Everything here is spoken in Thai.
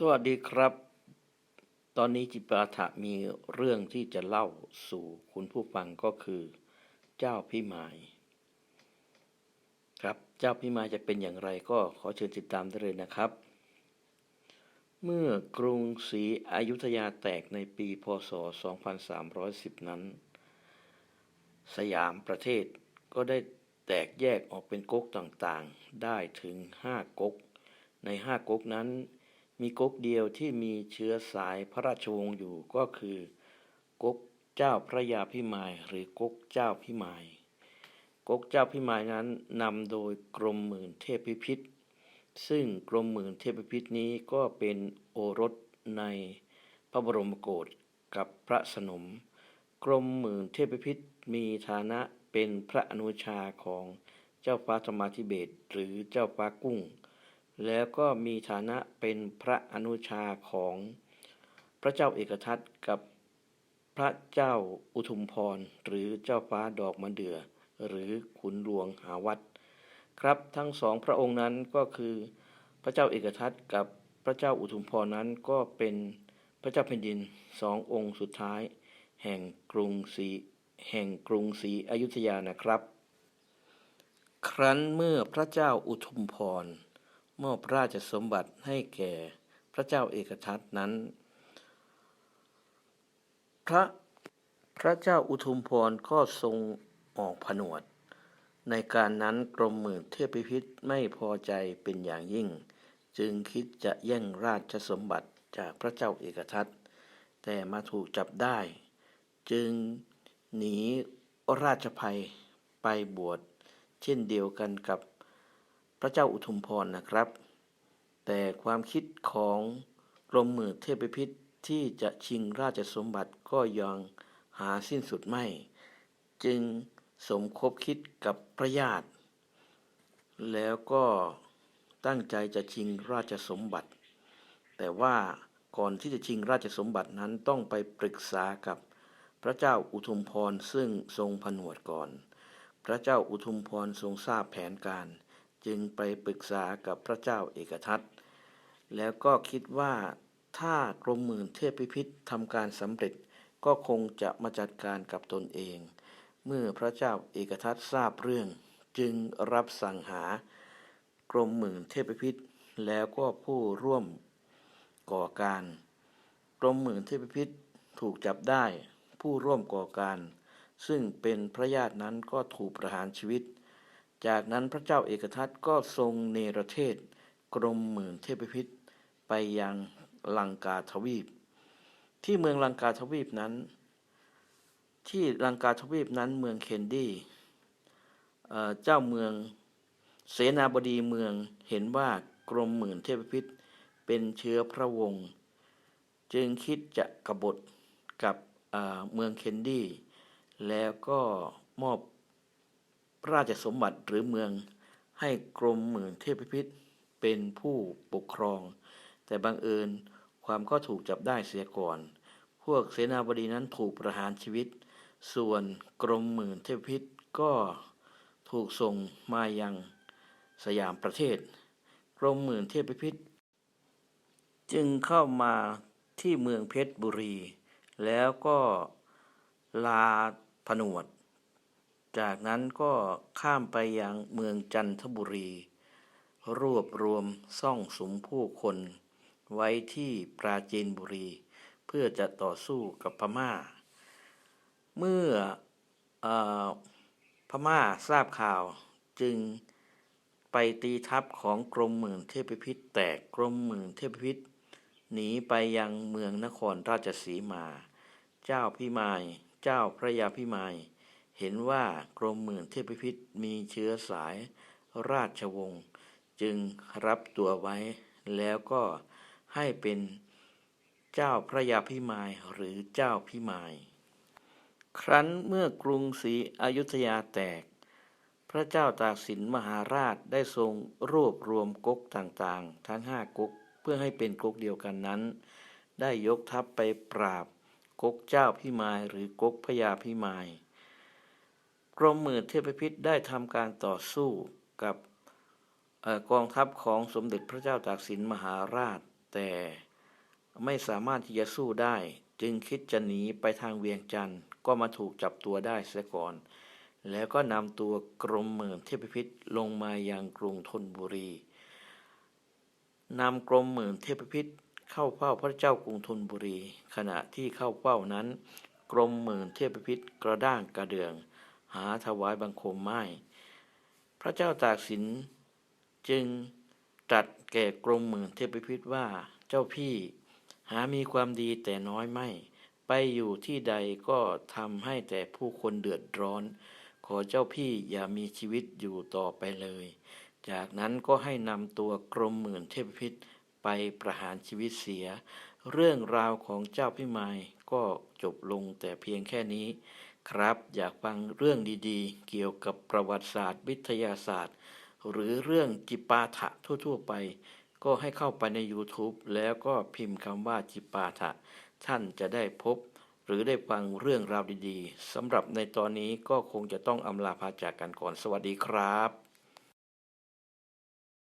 สวัสดีครับ ตอนนี้จิปาถะมีเรื่องที่จะเล่าสู่คุณผู้ฟังก็คือเจ้าพี่มายครับ เจ้าพี่มายจะเป็นอย่างไรก็ขอเชิญติดตามได้เลยนะครับ เมื่อกรุงศรีอยุธยาแตกในปีพศ 2310 นั้น สยามประเทศก็ได้แตกแยกออกเป็นก๊กต่างๆ ได้ถึงห้าก๊กในห้าก๊กนั้น มีก๊กเดียวที่มีเชื้อสายพระราชวงศ์อยู่ก็คือก๊กเจ้าพระยาพิมายหรือก๊กเจ้าพิมายก๊กเจ้าพิมายนั้นนำโดยกรมหมื่นเทพพิพิธซึ่งกรมหมื่นเทพพิพิธนี้ก็เป็นโอรสในพระบรมโกศกับพระสนม กรมหมื่นเทพพิพิธมีฐานะเป็นพระอนุชาของเจ้าฟ้าธรรมาธิเบศหรือเจ้าฟ้ากุ้ง แล้วก็มีฐานะเป็นพระอนุชาของพระเจ้าเอกทัตกับพระเจ้าอุทุมพร หรือเจ้าฟ้าดอกมะเดื่อหรือขุนหลวงหาวัดครับทั้งสองพระองค์นั้นก็คือ พระเจ้าเอกทัตกับพระเจ้าอุทุมพรนั้นก็เป็นพระเจ้าแผ่นดินสององค์สุดท้าย แห่งกรุงศรีแห่งกรุงศรีอยุธยานะครับ ครั้นเมื่อพระเจ้าอุทุมพร มอบราชสมบัติให้แก่พระเจ้าเอกทัตนั้น พระพระเจ้าอุทุมพรก็ทรงออกผนวด ในการนั้นกรมหมื่นเทพพิพิธไม่พอใจเป็นอย่างยิ่ง จึงคิดจะแย่งราชสมบัติจากพระเจ้าเอกทัตแต่มาถูกจับได้ จึงหนีราชภัยไปบวชเช่นเดียวกันกับ พระเจ้าอุทุมพรนะครับ แต่ความคิดของกรมมือเทพพิษที่จะชิงราชสมบัติก็ยังหาสิ้นสุดไม่ จึงสมคบคิดกับพระญาติ แล้วก็ตั้งใจจะชิงราชสมบัติ แต่ว่าก่อนที่จะชิงราชสมบัตินั้นต้องไปปรึกษากับพระเจ้าอุทุมพรซึ่งทรงผนวดก่อน พระเจ้าอุทุมพรทรงทราบแผนการ จึงไปปรึกษากับพระเจ้าเอกทัตแล้วก็คิดว่าถ้ากรมหมื่นเทพพิพิธทำการสำเร็จก็คงจะมาจัดการกับตนเอง เมื่อพระเจ้าเอกทัตทราบเรื่อง จึงรับสั่งหากรมหมื่นเทพพิพิธแล้วก็ผู้ร่วมก่อการ กรมหมื่นเทพพิพิธถูกจับได้ผู้ร่วมก่อการ ซึ่งเป็นพระญาตินั้นก็ถูกประหารชีวิต จากนั้นพระเจ้าเอกทัตก็ทรงเนรเทศ กรมหมื่นเทพพิษไปยังลังกาทวีป ที่เมืองลังกาทวีปนั้น ที่ลังกาทวีปนั้นเมืองเคนดี้เจ้าเมืองเสนาบดีเมืองเห็นว่ากรมหมื่นเทพพิษเป็นเชื้อพระวงศ์จึงคิดจะกบฏกับเมืองเคนดี้แล้วก็มอบ ราชสมบัติหรือเมืองให้กรมหมื่นเทพพิพิธเป็นผู้ปกครอง แต่บังเอิญความก็ถูกจับได้เสียก่อน พวกเสนาบดีนั้นถูกประหารชีวิต ส่วนกรมหมื่นเทพพิธก็ถูกส่งมายังสยามประเทศ กรมหมื่นเทพพิธจึงเข้ามาที่เมืองเพชรบุรี แล้วก็ลาผนวด จากนั้นก็ข้ามไปยังเมืองจันทบุรี รวบรวมซ่องสมผู้คน ไว้ที่ปราจีนบุรี เพื่อจะต่อสู้กับพม่า เมื่ออพม่าทราบข่าวจึงไปตีทัพของกรมหมื่นเทพพิษแตกกรมหมื่นเทพพิษหนีไปยังเมืองนครราชสีมา เจ้าพิมาย เจ้าพระยาพิมาย เห็นว่ากรมหมื่นเทพพิษมีเชื้อสายราชวงศ์จึงรับตัวไว้ แล้วก็ให้เป็นเจ้าพระยาพิมายหรือเจ้าพิมาย ครั้นเมื่อกรุงศรีอยุธยาแตก พระเจ้าตากสินมหาราชได้ทรงรวบรวมก๊กต่างๆ ทั้งห้าก๊กเพื่อให้เป็นก๊กเดียวกันนั้น ได้ยกทัพไปปราบก๊กเจ้าพิมายหรือก๊กพญาพิมาย กรมหมือเทพพิษได้ทำการต่อสู้กับกองทัพของสมเด็จพระเจ้าตากสินมหาราช แต่ไม่สามารถที่จะสู้ได้ จึงคิดจะหนีไปทางเวียงจันทร์ก็มาถูกจับตัวได้เสียก่อน แล้วก็นำตัวกรมหมื่นเทพพิษลงมายังกรุงธนบุรีนำกรมหมื่นเทพพิษเข้าเฝ้าพระเจ้ากรุงธนบุรี ขณะที่เข้าเฝ้านั้น กรมหมื่นเทพพิษกระด้างกระเดือง หาถวายบังคมไม่ พระเจ้าตากสินจึงตรัสแก่กรมหมื่นเทพพิษว่าเจ้าพี่หามีความดีแต่น้อยไม่ ไปอยู่ที่ใดก็ทำให้แต่ผู้คนเดือดร้อน ขอเจ้าพี่อย่ามีชีวิตอยู่ต่อไปเลย จากนั้นก็ให้นำตัวกรมหมื่นเทพพิษไปประหารชีวิตเสีย เรื่องราวของเจ้าพี่ไม้ก็จบลงแต่เพียงแค่นี้ ครับ อยากฟังเรื่องดีๆ เกี่ยวกับประวัติศาสตร์ วิทยาศาสตร์ หรือเรื่องจิปาถะทั่ว ๆ ไป ก็ให้เข้าไปใน YouTube แล้วก็พิมพ์คำว่าจิปาถะ ท่านจะได้พบ หรือได้ฟังเรื่องราวดีๆสำหรับในตอนนี้ก็คงจะต้องอำลาพาจากกันก่อนสวัสดีครับ